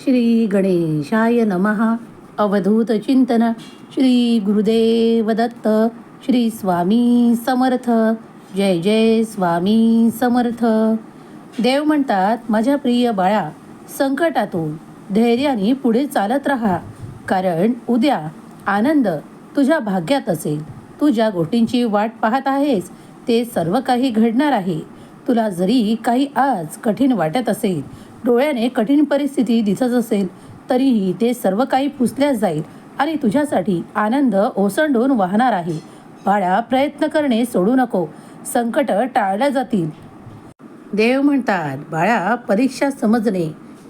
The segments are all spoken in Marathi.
श्री गणेशाय नमः. अवधूत चिंतन. श्री गुरुदेव दत्त. श्री स्वामी समर्थ. जय जय स्वामी समर्थ. देव म्हणतात माझ्या प्रिय बाळा संकटातून धैर्याने पुढे चालत राहा. कारण उद्या आनंद तुझ्या भाग्यात असेल. तू ज्या गोष्टींची वाट पाहत आहेस ते सर्व काही घडणार आहे. तुला जरी काही आज कठीण वाटत असेल डोळ्याने कठीण परिस्थिती दिसत असेल तरीही ते सर्व काही पुसल्या जाईल आणि तुझ्यासाठी आनंद ओसंडून वाहणार आहे. बाळा प्रयत्न करणे सोडू नको. संकट टाळल्या जातील. देव म्हणतात बाळा परीक्षा समजणे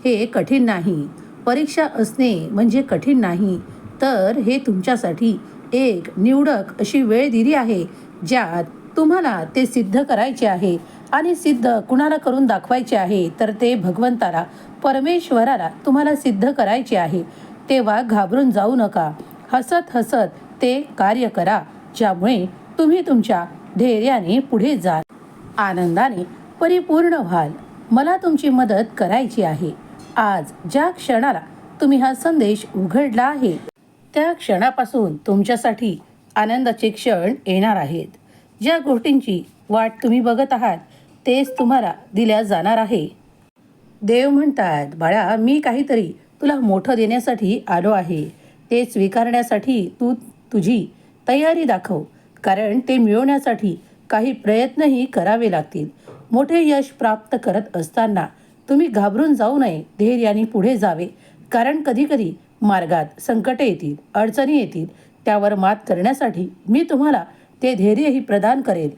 हे कठीण नाही. परीक्षा असणे म्हणजे कठीण नाही. तर हे तुमच्यासाठी एक निवडक अशी वेळ दिली आहे ज्यात तुम्हाला ते सिद्ध करायचे आहे. आणि सिद्ध कुणाला करून दाखवायचे आहे तर ते भगवंताला परमेश्वराला तुम्हाला सिद्ध करायचे आहे. तेव्हा घाबरून जाऊ नका. हसत हसत ते कार्य करा ज्यामुळे तुम्ही तुमच्या धैर्याने पुढे जाल. आनंदाने परिपूर्ण व्हाल. मला तुमची मदत करायची आहे. आज ज्या क्षणाला तुम्ही हा संदेश उघडला आहे त्या क्षणापासून तुमच्यासाठी आनंदाचे क्षण येणार आहेत. ज्या गोष्टींची वाट तुम्ही बघत आहात तेच तुम्हाला दिल्या जाणार आहे. देव म्हणतात बाळा मी काहीतरी तुला मोठं देण्यासाठी आलो आहे. ते स्वीकारण्यासाठी तू तुझी तयारी दाखव कारण ते मिळवण्यासाठी काही प्रयत्नही करावे लागतील. मोठे यश प्राप्त करत असताना तुम्ही घाबरून जाऊ नये धैर्याने पुढे जावे कारण कधीकधी मार्गात संकटे येतील अडचणी येतील. त्यावर मात करण्यासाठी मी तुम्हाला ते धैर्यही प्रदान करेल.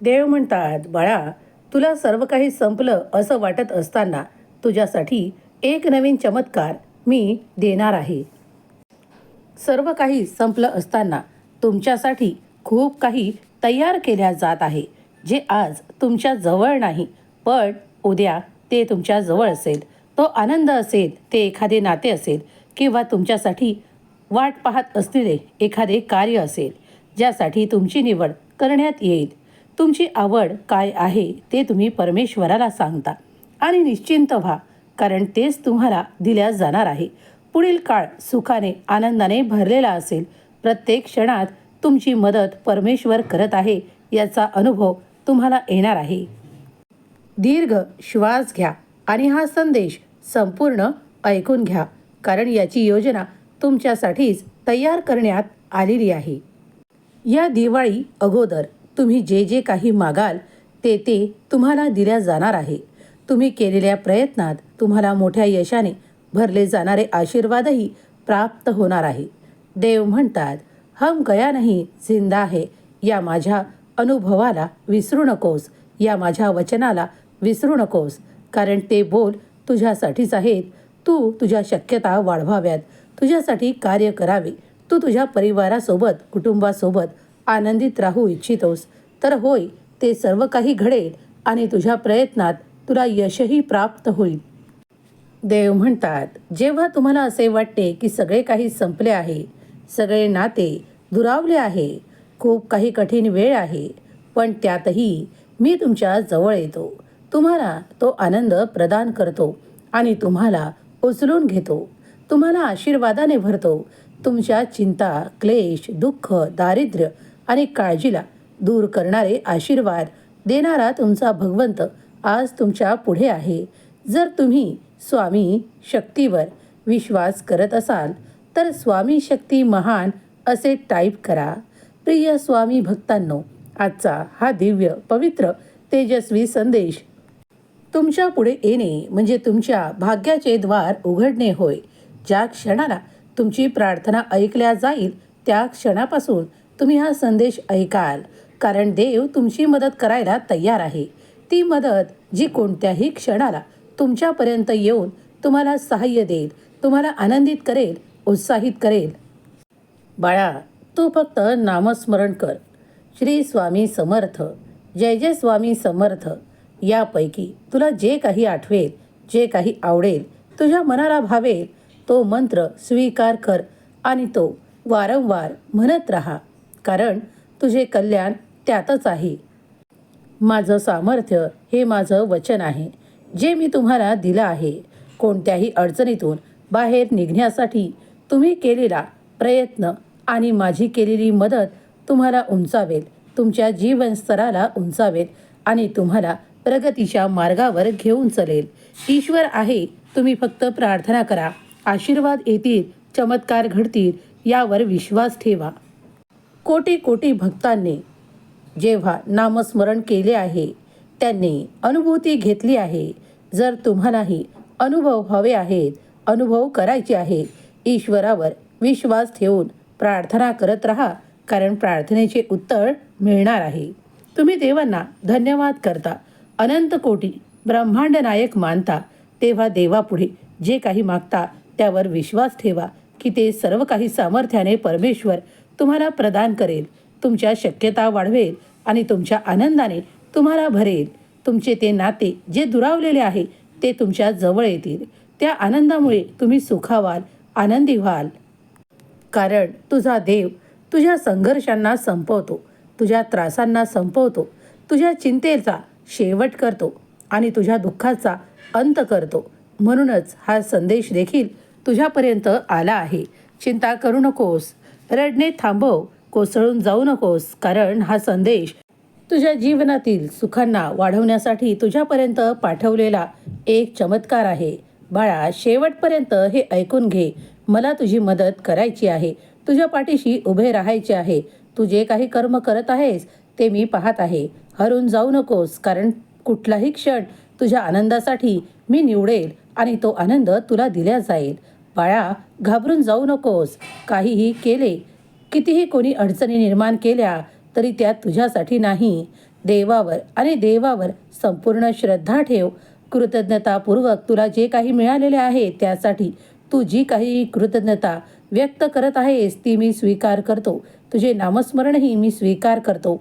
देव म्हणतात बाळा तुला सर्व काही संपलं असं वाटत असताना तुझ्यासाठी एक नवीन चमत्कार मी देणार आहे. सर्व काही संपलं असताना तुमच्यासाठी खूप काही तयार केल्या जात आहे जे आज तुमच्या जवळ नाही पण उद्या ते तुमच्या जवळ असेल. तो आनंद असेल ते एखादे नाते असेल किंवा तुमच्यासाठी वाट पाहत असलेले एखादे कार्य असेल ज्यासाठी तुमची निवड करण्यात येईल. तुमची आवड काय आहे ते तुम्ही परमेश्वराला सांगता. आणि निश्चिंत व्हा कारण तेच तुम्हाला दिल्या जाणार आहे. पुढील काळ सुखाने आनंदाने भरलेला असेल. प्रत्येक क्षणात तुमची मदत परमेश्वर करत आहे याचा अनुभव तुम्हाला येणार आहे. दीर्घ श्वास घ्या आणि हा संदेश संपूर्ण ऐकून घ्या कारण याची योजना तुमच्यासाठीच तयार करण्यात आलेली आहे. या दिवाळी अगोदर तुम्ही जे जे काही मागाल ते ते तुम्हाला दिल्या जाणार आहे. तुम्ही केलेल्या प्रयत्नात तुम्हाला मोठ्या यशाने भरले जाणारे आशीर्वादही प्राप्त होणार आहे. देव म्हणतात हम गया नाही जिंदा आहे या माझ्या अनुभवाला विसरू नकोस. या माझ्या वचनाला विसरू नकोस. कारण ते बोल तुझ्यासाठीच आहेत. तू तुझ्या शक्यता वाढवाव्यात. तुझ्यासाठी कार्य करावे. तू तुझ्या परिवारासोबत कुटुंबासोबत आनंदित राहू इच्छितोस. तर होय ते सर्व काही घडेल आणि तुझ्या प्रयत्नात तुला यशही प्राप्त होईल. देव म्हणतात जेव्हा तुम्हाला असे वाटते की सगळे काही संपले आहे सगळे नाते दुरावले आहे खूप काही कठीण वेळ आहे पण त्यातही मी तुमच्या जवळ येतो. तुम्हाला तो आनंद प्रदान करतो आणि तुम्हाला उचलून घेतो. तुम्हाला आशीर्वादाने भरतो. तुमच्या चिंता क्लेश दुःख दारिद्र्य आणि काळजीला दूर करणारे आशीर्वाद देणारा तुमचा भगवंत आज तुमच्यापुढे आहे. जर तुम्ही स्वामी शक्तीवर विश्वास करत असाल तर स्वामी शक्ती महान असे टाईप करा. प्रिय स्वामी भक्तांनो आजचा हा दिव्य पवित्र तेजस्वी संदेश तुमच्यापुढे येणे म्हणजे तुमच्या भाग्याचे द्वार उघडणे होय. ज्या क्षणाला तुमची प्रार्थना ऐकल्या जाईल त्या क्षणापासून तुम्ही हा संदेश ऐकाल कारण देव तुमची मदत करायला तयार आहे. ती मदत जी कोणत्याही क्षणाला तुमच्यापर्यंत येऊन तुम्हाला सहाय्य देईल तुम्हाला आनंदित करेल उत्साहित करेल. बाळा तू फक्त नामस्मरण कर. श्री स्वामी समर्थ जय जय स्वामी समर्थ. यापैकी तुला जे काही आठवेल जे काही आवडेल तुझ्या मनाला भावेल तो मंत्र स्वीकार कर आणि तो वारंवार म्हणत राहा. कारण तुझे कल्याण त्यातच आहे. माझं सामर्थ्य हे माझं वचन आहे. जे मी तुम्हाला दिलं आहे कोणत्याही अडचणीतून बाहेर निघण्यासाठी तुम्ही केलेला प्रयत्न आणि माझी केलेली मदत तुम्हाला उंचावेल तुमच्या जीवनस्तराला उंचावेल आणि तुम्हाला प्रगतीच्या मार्गावर घेऊन चलेल. ईश्वर आहे तुम्ही फक्त प्रार्थना करा. आशीर्वाद येतील चमत्कार घडतील यावर विश्वास ठेवा. कोटी कोटी भक्तांनी जेव्हा नामस्मरण केले आहे त्यांनी अनुभूती घेतली आहे. जर तुम्हालाही अनुभव हवे आहेत अनुभव करायचे आहे ईश्वरावर विश्वास ठेवून प्रार्थना करत राहा कारण प्रार्थनेचे उत्तर मिळणार आहे. तुम्ही देवांना धन्यवाद करता. अनंत कोटी ब्रह्मांड नायक मानता. तेव्हा देवापुढे जे काही मागता त्यावर विश्वास ठेवा की ते सर्व काही सामर्थ्याने परमेश्वर तुम्हाला प्रदान करेल. तुमच्या शक्यता वाढवेल आणि तुमच्या आनंदाने तुम्हाला भरेल. तुमचे ते नाते जे दुरावलेले आहे ते तुमच्या जवळ येतील. त्या आनंदामुळे तुम्ही सुखावाल आनंदी व्हाल. कारण तुझा देव तुझ्या संघर्षांना संपवतो तुझ्या त्रासांना संपवतो तुझ्या चिंतेचा शेवट करतो आणि तुझ्या दुःखाचा अंत करतो. म्हणूनच हा संदेश देखील तुझ्यापर्यंत आला आहे. चिंता करू नकोस. रडणे थांबव कोसळून जाऊ नकोस कारण हा संदेश तुझ्या जीवनातील सुखांना वाढवण्यासाठी तुझ्यापर्यंत पाठवलेला एक चमत्कार आहे. बाळा शेवटपर्यंत हे ऐकून घे. मला तुझी मदत करायची आहे. तुझ्या पाठीशी उभे राहायचे आहे. तू जे काही कर्म करत आहेस ते मी पाहत आहे. हरून जाऊ नकोस कारण कुठलाही क्षण तुझ्या आनंदासाठी मी निवडेल आणि तो आनंद तुला दिला जाईल. बाळा घाबरून जाऊ नकोस. काहीही केले कितीही कोणी अडचणी निर्माण केल्या तरी त्या तुझ्यासाठी नाही. देवावर आणि देवावर संपूर्ण श्रद्धा ठेव. कृतज्ञतापूर्वक तुला जे काही मिळालेले आहे त्यासाठी तू जी काही कृतज्ञता व्यक्त करत आहेस ती मी स्वीकार करतो. तुझे नामस्मरणही मी स्वीकार करतो.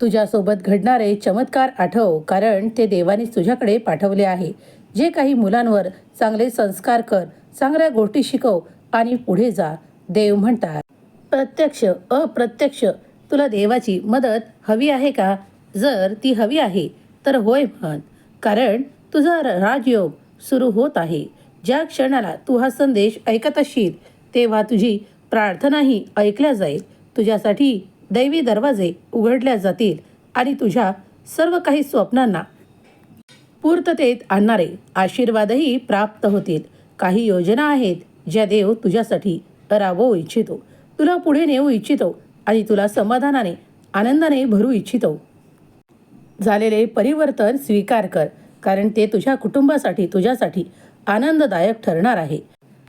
तुझ्यासोबत घडणारे चमत्कार आठव कारण ते देवानेच तुझ्याकडे पाठवले आहे. जे काही मुलांवर चांगले संस्कार कर चांगल्या गोष्टी शिकव आणि पुढे जा देव म्हणतात. प्रत्यक्ष अप्रत्यक्ष तुला देवाची मदत हवी आहे का? जर ती हवी आहे तर होय म्हण. कारण तुझा राजयोग सुरू होत आहे. ज्या क्षणाला तू हा संदेश ऐकत असशील तेव्हा तुझी प्रार्थनाही ऐकल्या जाईल. तुझ्यासाठी दैवी दरवाजे उघडल्या जातील आणि तुझ्या सर्व काही स्वप्नांना पूर्ततेत आणणारे आशीर्वादही प्राप्त होतील. काही योजना आहेत ज्या देव तुझ्यासाठी राबवू इच्छितो. तुला पुढे नेऊ इच्छितो आणि तुला समाधानाने आनंदाने भरू इच्छितो. झालेले परिवर्तन स्वीकार कर कारण ते तुझ्या कुटुंबासाठी तुझ्यासाठी आनंददायक ठरणार आहे.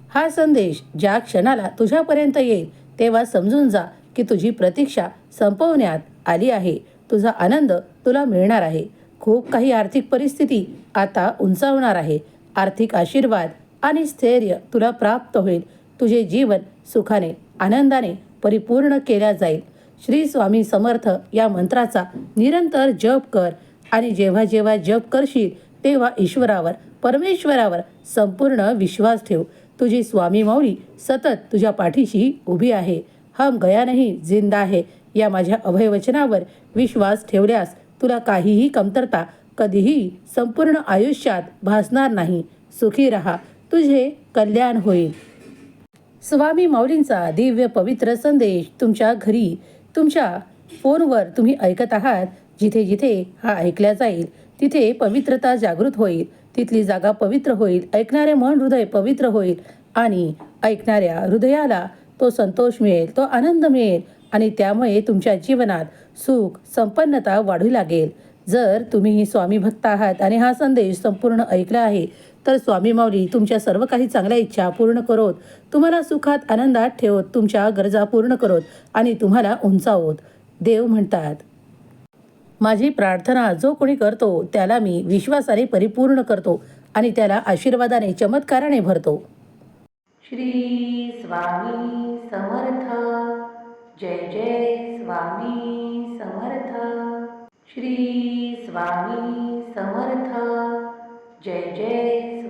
हा संदेश ज्या क्षणाला तुझ्यापर्यंत येईल तेव्हा समजून जा की तुझी प्रतीक्षा संपवण्यात आली आहे. तुझा आनंद तुला मिळणार आहे. खूप काही आर्थिक परिस्थिती आता उंचावणार आहे. आर्थिक आशीर्वाद आणि स्थैर्य तुला प्राप्त होईल. तुझे जीवन सुखाने आनंदाने परिपूर्ण केल्या जाईल. श्री स्वामी समर्थ या मंत्राचा निरंतर जप कर आणि जेव्हा जेव्हा जप करशील तेव्हा ईश्वरावर परमेश्वरावर संपूर्ण विश्वास ठेव. तुझी स्वामी माऊली सतत तुझ्या पाठीशी उभी आहे. हम गया नाही जिंदा आहे या माझ्या अभयवचनावर विश्वास ठेवल्यास तुला काहीही कमतरता कधीही संपूर्ण आयुष्यात भासणार नाही. सुखी रहा. तुझे कल्याण होईल. स्वामी माऊलींचा दिव्य पवित्र संदेश तुमच्या घरी तुमच्या फोनवर तुम्ही ऐकत आहात. जिथे जिथे हा ऐकला जाईल तिथे पवित्रता जागृत होईल. तिथली जागा पवित्र होईल ऐकणारे मन हृदय पवित्र होईल आणि ऐकणाऱ्या हृदयाला तो संतोष मिळेल तो आनंद मिळेल आणि त्यामुळे तुमच्या जीवनात सुख संपन्नता वाढू लागेल. जर तुम्ही स्वामी भक्त आहात आणि हा संदेश संपूर्ण ऐकला आहे तर स्वामी माऊली तुमच्या सर्व काही चांगल्या इच्छा पूर्ण करोत. तुम्हाला सुखात आनंदात ठेवत तुमच्या गरजा पूर्ण करोत आणि तुम्हाला उंचावत. देव म्हणतात माझी प्रार्थना जो कोणी करतो त्याला मी विश्वासाने परिपूर्ण करतो आणि त्याला आशीर्वादाने चमत्काराने भरतो. श्री स्वामी समर्थ. जय जय स्वामी समर्थ. श्री स्वामी समर्थ. जय जय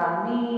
totalment